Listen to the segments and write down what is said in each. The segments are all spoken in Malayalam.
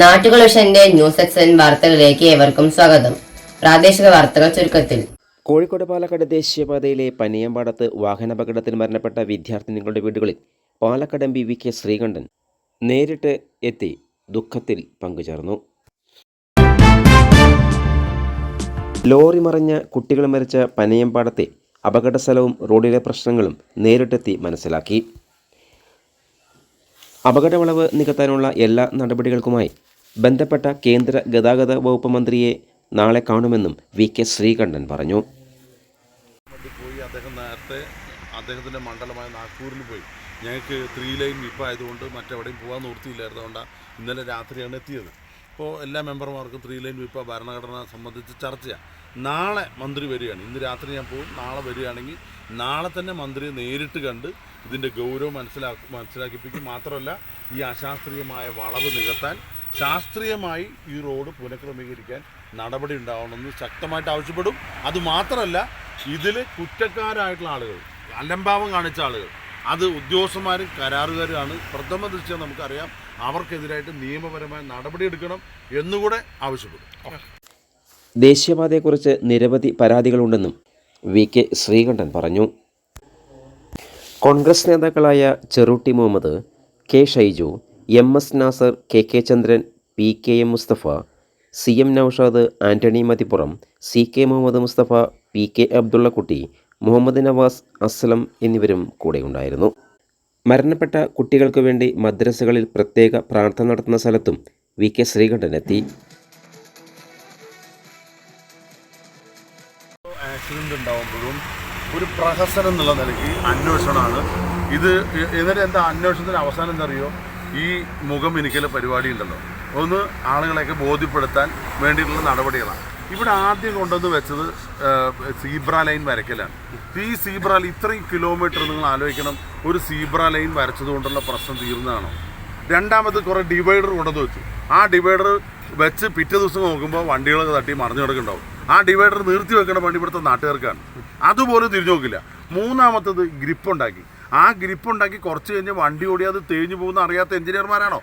നാട്ടുകളുഷന്റെ ന്യൂസ് എക്സൻ വാർത്തകളിലേക്ക് ഏവർക്കും സ്വാഗതം. പ്രാദേശിക വാർത്തകൾ ചുരുക്കത്തിൽ. കോഴിക്കോട് പാലക്കാട് ദേശീയപാതയിലെ പനിയമ്പാടത്ത് വാഹനാപകടത്തിൽ മരണപ്പെട്ട വിദ്യാർത്ഥിനികളുടെ വീടുകളിൽ Palakkad M P V K Sreekandan നേരിട്ട് എത്തി ദുഃഖത്തിൽ പങ്കുചേർന്നു. ലോറി മറിഞ്ഞ കുട്ടികൾ മരിച്ച പനയമ്പാടത്തെ അപകട സ്ഥലവും റോഡിലെ പ്രശ്നങ്ങളും നേരിട്ടെത്തി മനസ്സിലാക്കി. അപകടവളവ് നികത്താനുള്ള എല്ലാ നടപടികൾക്കുമായി ബന്ധപ്പെട്ട കേന്ദ്ര ഗതാഗത വകുപ്പ് മന്ത്രിയെ നാളെ കാണുമെന്നും വി കെ ശ്രീകണ്ഠൻ പറഞ്ഞു. പോയി അദ്ദേഹം നേരത്തെ അദ്ദേഹത്തിന്റെ മണ്ഡലമായ നാഗ്പൂരിൽ പോയി. ഞങ്ങൾക്ക് ത്രീ ലൈൻ വിപ്പ് ആയതുകൊണ്ട് മറ്റെവിടെയും പോകാൻ നിർത്തിയില്ലായിരുന്നതുകൊണ്ടാണ് ഇന്നലെ രാത്രിയാണ് എത്തിയത്. അപ്പോൾ എല്ലാ മെമ്പർമാർക്കും ത്രീ ലൈൻ വിപ്പ് ഭരണഘടന സംബന്ധിച്ച് ചർച്ചയാണ് നാളെ മന്ത്രി വരികയാണ്. ഇന്ന് രാത്രി ഞാൻ പോകും. നാളെ വരികയാണെങ്കിൽ നാളെ തന്നെ മന്ത്രിയെ നേരിട്ട് കണ്ട് ഇതിന്റെ ഗൗരവം മനസ്സിലാക്കി മനസ്സിലാക്കിപ്പിക്കും. മാത്രമല്ല ഈ അശാസ്ത്രീയമായ വളവ് നികത്താൻ ശാസ്ത്രീയമായി ഈ റോഡ് പുനഃക്രമീകരിക്കാൻ നടപടി ഉണ്ടാവണമെന്ന് ശക്തമായിട്ട് ആവശ്യപ്പെടും. അതുമാത്രമല്ല ഇതിൽ കുറ്റക്കാരായിട്ടുള്ള ആളുകൾ അലംഭാവം കാണിച്ച ആളുകൾ അത് ഉദ്യോഗസ്ഥന്മാരും കരാറുകാരുമാണ്. പ്രഥമ ദൃശ്യം നമുക്കറിയാം അവർക്കെതിരായിട്ട് നിയമപരമായ നടപടിയെടുക്കണം എന്നുകൂടെ ആവശ്യപ്പെടും. ദേശീയപാതയെക്കുറിച്ച് നിരവധി പരാതികളുണ്ടെന്നും വി കെ ശ്രീകണ്ഠൻ പറഞ്ഞു. കോൺഗ്രസ് നേതാക്കളായ Cherutty Muhammad K Shaiju M S Nasar K K Chandran P K M Musthafa C M Noushad Antony Mathippuram C K Muhammad Musthafa P K Abdullakutty Muhammad Navas Aslam എന്നിവരും കൂടെയുണ്ടായിരുന്നു മരണപ്പെട്ട കുട്ടികൾക്ക് വേണ്ടി മദ്രസകളിൽ പ്രത്യേക പ്രാർത്ഥന നടത്തുന്ന സ്ഥലത്തും വി കെ ശ്രീകണ്ഠൻ എത്തി ആക്സിഡന്റ് ഉണ്ടാകുമ്പോഴും ഒരു പ്രഹസനം എന്നുള്ള നിലയ്ക്ക് അന്വേഷണമാണ്. ഇത് എന്നിട്ട് എന്താ അന്വേഷണത്തിന് അവസാനം എന്തറിയോ? ഈ മുഖം എനിക്കല പരിപാടി ഉണ്ടല്ലോ ഒന്ന് ആളുകളെയൊക്കെ ബോധ്യപ്പെടുത്താൻ വേണ്ടിയിട്ടുള്ള നടപടികളാണ്. ഇവിടെ ആദ്യം കൊണ്ടുവന്ന് വെച്ചത് സീബ്ര ലൈൻ വരയ്ക്കലാണ്. ഈ സീബ്ര ഇത്രയും കിലോമീറ്റർ നിങ്ങൾ ആലോചിക്കണം ഒരു സീബ്ര ലൈൻ വരച്ചത് കൊണ്ടുള്ള പ്രശ്നം തീർന്നതാണോ? രണ്ടാമത് കുറേ ഡിവൈഡർ കൊണ്ടുവന്ന് വെച്ചു. ആ ഡിവൈഡർ വെച്ച് പിറ്റേ ദിവസം നോക്കുമ്പോൾ വണ്ടികളൊക്കെ തട്ടി മറിഞ്ഞു കിടക്കുന്നുണ്ടാവും. ആ ഡിവൈഡർ നിർത്തി വെക്കേണ്ട പണി ഇവിടുത്തെ നാട്ടുകാർക്കാണ്. അതുപോലും തിരിഞ്ഞു നോക്കില്ല. മൂന്നാമത്തത് ഗ്രിപ്പ് ഉണ്ടാക്കി ആ ഗ്രിപ്പ് ഉണ്ടാക്കി കുറച്ച് കഴിഞ്ഞ് വണ്ടി ഓടി അത് തേഞ്ഞു പോകുന്ന അറിയാത്ത എഞ്ചിനീയർമാരാണോ?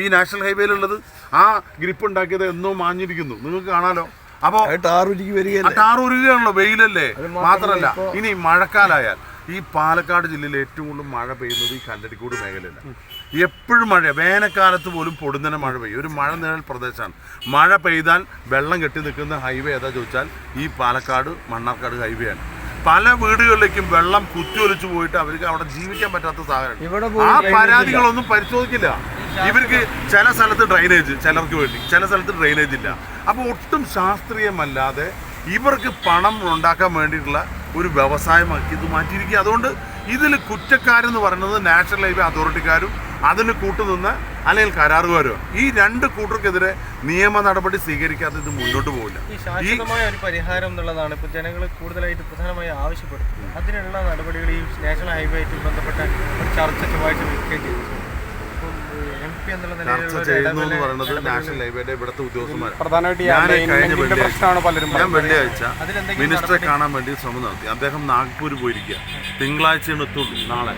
ഈ നാഷണൽ ഹൈവേയിലുള്ളത്. ആ ഗ്രിപ്പ് ഉണ്ടാക്കിയത് എന്നോ മാഞ്ഞിരിക്കുന്നു. നിങ്ങൾക്ക് കാണാലോ. അപ്പോൾ ടാർ ഉരുകയാണല്ലോ വെയിലല്ലേ? മാത്രമല്ല. ഇനി മഴക്കാലായാൽ ഈ പാലക്കാട് ജില്ലയിൽ ഏറ്റവും കൂടുതൽ മഴ പെയ്യുന്നത് ഈ കല്ലടിക്കോട് മേഖലയിലാണ്. എപ്പോഴും മഴ വേനൽക്കാലത്ത് പോലും പൊടുന്നനെ മഴ പെയ്യും. ഒരു മഴ നിഴൽ പ്രദേശമാണ്. മഴ പെയ്താൽ വെള്ളം കെട്ടി നിൽക്കുന്ന ഹൈവേ ഏതാ ചോദിച്ചാൽ ഈ പാലക്കാട് മണ്ണാർക്കാട് ഹൈവേ ആണ്. പല വീടുകളിലേക്കും വെള്ളം കുത്തിയൊലിച്ചു പോയിട്ട് അവർക്ക് അവിടെ ജീവിക്കാൻ പറ്റാത്ത സാഹചര്യം. ആ പരാതികളൊന്നും പരിശോധിക്കില്ല. ഇവർക്ക് ചില സ്ഥലത്ത് ഡ്രൈനേജ് ചിലർക്ക് വേണ്ടി ചില സ്ഥലത്ത് ഡ്രൈനേജ് ഇല്ല. അപ്പോൾ ഒട്ടും ശാസ്ത്രീയമല്ലാതെ ഇവർക്ക് പണം ഉണ്ടാക്കാൻ വേണ്ടിയിട്ടുള്ള ഒരു വ്യവസായമാക്കി ഇത് മാറ്റിയിരിക്കുക. അതുകൊണ്ട് ഇതിൽ കുറ്റക്കാരെന്ന് പറയുന്നത് നാഷണൽ ഹൈവേ അതോറിറ്റിക്കാരും അതിന് കൂട്ടുനിന്ന് അല്ലെങ്കിൽ കരാറുകാരോ ഈ രണ്ട് കൂട്ടർക്കെതിരെ നിയമ നടപടി സ്വീകരിക്കാതെ ഇത് മുന്നോട്ട് പോകില്ല ഈ ഒരു പരിഹാരം എന്നുള്ളതാണ് ഇപ്പോൾ ജനങ്ങൾ കൂടുതലായിട്ട് പ്രധാനമായി ആവശ്യപ്പെടുന്നത്. അതിനുള്ള നടപടികൾ ഈ നാഷണൽ ഹൈവേ ആയിട്ട് ബന്ധപ്പെട്ട ഒരു ചർച്ച ചൊവ്വാഴ്ച വിളിക്കുകയും ചെയ്തു. പി എന്നുള്ള ചർച്ച നിലയിലുള്ള ഒരു ചെയ്യുന്നു എന്ന് പറയുന്നത് നാഷണൽ ഹൈവേയുടെ ഇവിടുത്തെ ഉദ്യോഗസ്ഥന്മാർ. പ്രധാനമായിട്ട് ഈ ഞാൻ കഴിഞ്ഞ alignment പലരും വെള്ളിയാഴ്ച ഞാൻ വെള്ളിയാഴ്ച മിനിസ്റ്ററെ കാണാൻ വേണ്ടി ശ്രമം നടത്തി. അദ്ദേഹം നാഗ്പൂർ പോയിരിക്കുക. തിങ്കളാഴ്ചയാണ് എത്തുള്ളൂ നാളെ.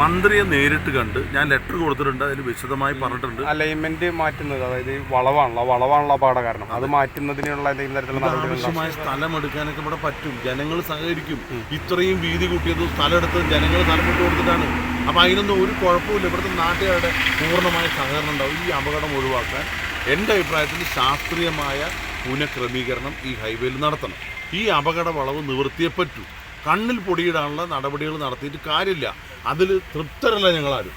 മന്ത്രിയെ നേരിട്ട് കണ്ട് ഞാൻ ലെറ്റർ കൊടുത്തിട്ടുണ്ട് അതിൽ വിശദമായി പറഞ്ഞിട്ടുണ്ട്. അലൈൻമെന്റ് മാറ്റുന്നത് അതായത് വളവാണല്ലോ വളവാണല്ലോ പാട കാരണം. അത് മാറ്റുന്നതിനുള്ള എന്തെങ്കിലും തരത്തിലുള്ള നടപടികൾ ആവശ്യമായ സ്ഥലം എടുക്കാനൊക്കെ ഇവിടെ പറ്റും. ജനങ്ങൾ സഹകരിക്കും. ഇത്രയും വീതി കൂട്ടിയത് സ്ഥലം എടുത്ത് ജനങ്ങൾ തലപ്പെട്ട് കൊടുത്തിട്ടാണ്. അപ്പോൾ അതിനൊന്നും ഒരു കുഴപ്പമില്ല ഇവിടുത്തെ നാട്ടുകാരുടെ പൂർണമായ സഹകരണം ഉണ്ടാവും. ഈ അപകടം ഒഴിവാക്കാൻ എന്റെ അഭിപ്രായത്തിൽ ശാസ്ത്രീയമായ പുനഃക്രമീകരണം ഈ ഹൈവേയിൽ നടത്തണം. ഈ അപകട വളവ് നിവൃത്തിയെ പറ്റൂ. കണ്ണിൽ പൊടിയിടാനുള്ള നടപടികൾ നടത്തിയിട്ട് കാര്യമില്ല. അതിൽ തൃപ്തരല്ല ഞങ്ങളാരും.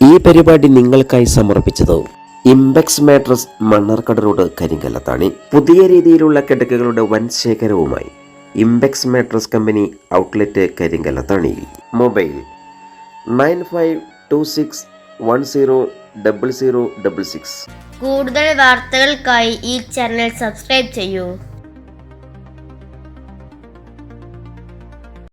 ഈ പരിപാടി നിങ്ങൾക്കായി സമർപ്പിച്ചത് ഇംബെക്സ് മാട്രസ് മണ്ണാർക്കട റോഡ് കരിങ്കല്ലത്താണി. പുതിയ രീതിയിലുള്ള കിടക്കുകളുടെ വൻ ശേഖരവുമായി ഇംബെക്സ് മാട്രസ് കമ്പനി ഔട്ട്ലെറ്റ് കരിങ്കല തണിയിൽ mobile nine five two six one zero double zero double six. കൂടുതൽ വാർത്തകൾക്കായി ഈ ചാനൽ സബ്സ്ക്രൈബ് ചെയ്യൂ.